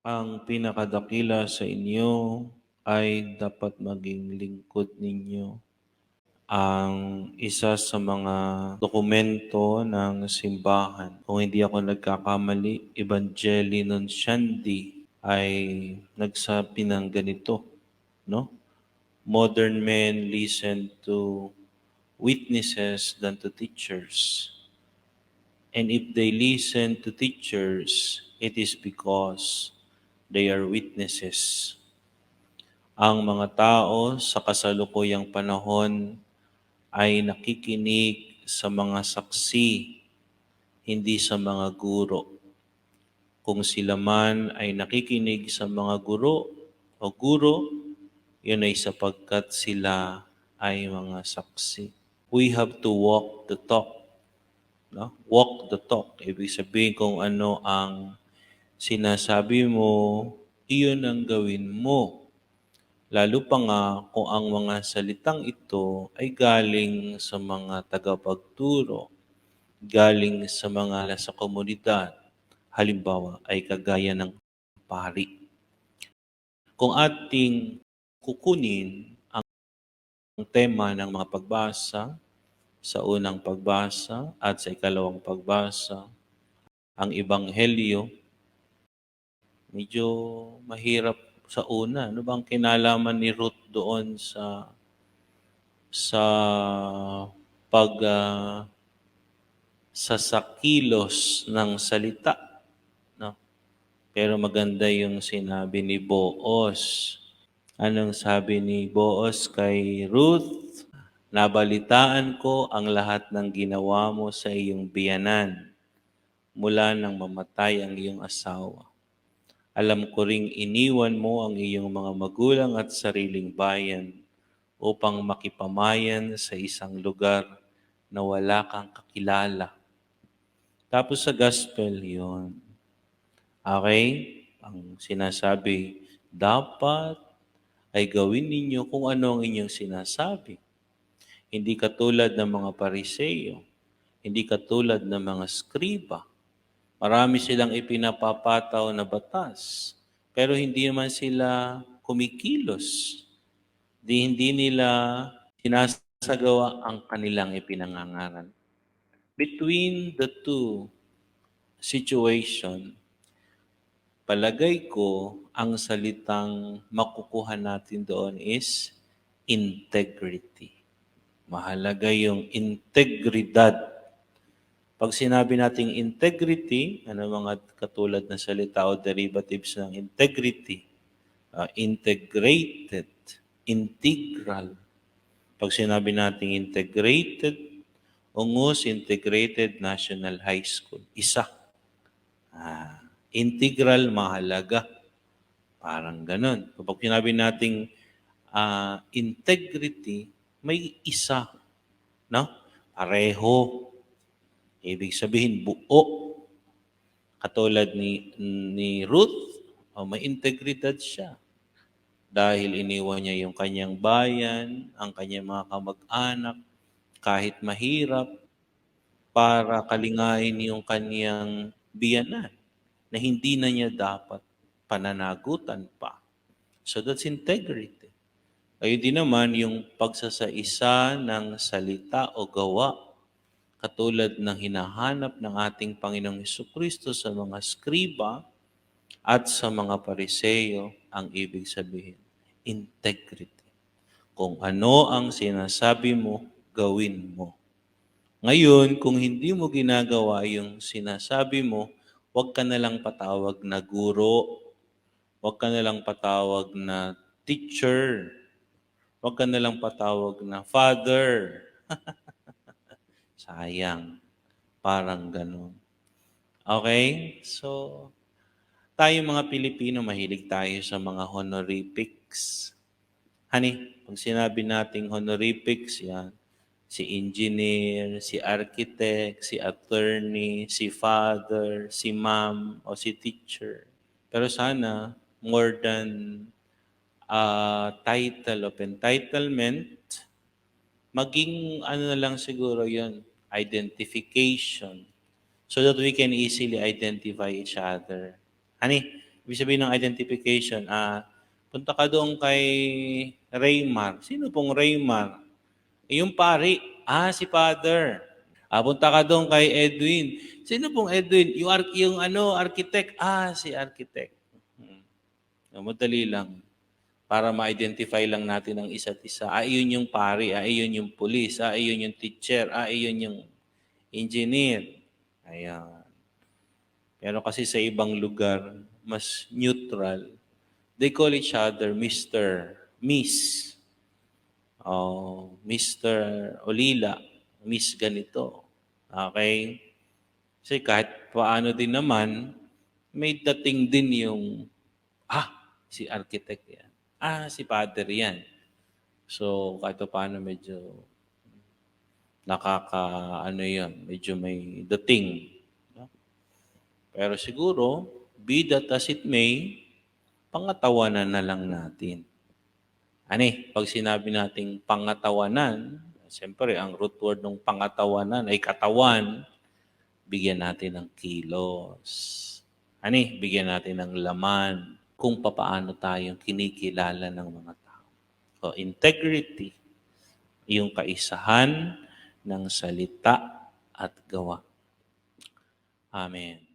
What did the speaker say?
Ang pinakadakila sa inyo ay dapat maging lingkod ninyo. Ang isa sa mga dokumento ng simbahan, kung hindi ako nagkakamali, Evangelii Nunciandi ay nagsabi ng ganito, no? Modern men listen to witnesses than to teachers. And if they listen to teachers, it is because they are witnesses. Ang mga tao sa kasalukuyang panahon ay nakikinig sa mga saksi, hindi sa mga guro. Kung sila man ay nakikinig sa mga guro o guro, yun ay sapagkat sila ay mga saksi. We have to walk the talk no? Walk the talk. Ibig sabihin kung ano ang sinasabi mo, iyon ang gawin mo. Lalo pa nga kung ang mga salitang ito ay galing sa mga tagapagturo, galing sa mga sa komunidad. Halimbawa ay kagaya ng pari. Kung ating kukunin ang tema ng mga pagbasa, sa unang pagbasa at sa ikalawang pagbasa, ang Ebanghelyo, medyo mahirap sa una. Ano bang kinalaman ni Ruth doon sa sa pag uh, sa sakilos ng salita, no? Pero maganda yung sinabi ni Boaz. Anong sabi ni Boaz kay Ruth? Nabalitaan ko ang lahat ng ginawa mo sa iyong biyanan mula nang mamatay ang iyong asawa. Alam ko ring iniwan mo ang iyong mga magulang at sariling bayan upang makipamayan sa isang lugar na wala kang kakilala. Tapos sa gospel yon. Okay? Ang sinasabi, dapat ay gawin ninyo kung ano ang inyong sinasabi hindi katulad ng mga pariseyo. Hindi katulad ng mga skriba. Marami silang ipinapapataw na batas. Pero hindi naman sila kumikilos. Di hindi nila sinasagawa ang kanilang ipinangangaral. Between the two situation, palagay ko ang salitang makukuha natin doon is integrity. Mahalaga yung integridad. Pag sinabi nating integrity, ano mga katulad na salita o derivatives ng integrity? Uh, integrated, integral. Pag sinabi nating integrated, ungus integrated national high school. Isa. Ah, integral, mahalaga. Parang ganun. Kapag sinabi nating uh, integrity, may isa, no? Pareho. Ibig sabihin, buo. Katulad ni, ni Ruth, oh, may integridad siya. Dahil iniwan niya yung kanyang bayan, ang kanyang mga kamag-anak, kahit mahirap, para kalingain yung kanyang biyanan na hindi na niya dapat pananagutan pa. So that's integrity. Ayun din naman yung pagsasaisa ng salita o gawa katulad ng hinahanap ng ating Panginoong Heso Kristo sa mga skriba at sa mga pariseyo ang ibig sabihin. Integrity. Kung ano ang sinasabi mo, gawin mo. Ngayon, kung hindi mo ginagawa yung sinasabi mo, huwag ka na lang patawag na guro, huwag ka na lang patawag na teacher, Huwag ka nalang patawag na, Father. Sayang. Parang ganun. Okay? So, tayo mga Pilipino, mahilig tayo sa mga honorifics. Honey, pag sinabi nating honorifics, yan, si engineer, si architect, si attorney, si father, si mom, o si teacher. Pero sana, more than uh, title of entitlement, maging ano na lang siguro yon identification so that we can easily identify each other. Hani, Ibig sabihin ng identification, ah, punta ka doon kay Raymar. Sino pong Raymar? Eh, yung pari, ah, si Father. Ah, punta ka doon kay Edwin. Sino pong Edwin? Yung, ar- yung ano, architect. Ah, si architect. Hmm. Madali lang. Para ma-identify lang natin ang isa't isa. Ah, iyon yung pari. Ah, iyon yung police. Ah, iyon yung teacher. Ah, iyon yung engineer. Ayan. Pero kasi sa ibang lugar, mas neutral. They call each other Mr. Miss. Oh, Mr. Olila. Miss ganito. Okay? Kasi kahit paano din naman, may dating din yung, ah, si architect yan. Ah, si father yan. So, kahit pa paano medyo nakaka, ano yun, medyo may dating. no? Pero siguro, be that as it may, pangatawanan na lang natin. Ani, pag sinabi nating pangatawanan, siyempre, ang root word ng pangatawanan ay katawan, bigyan natin ng kilos. Ani, bigyan natin ng laman kung papaano tayong kinikilala ng mga tao. So, integrity, yung kaisahan ng salita at gawa. Amen.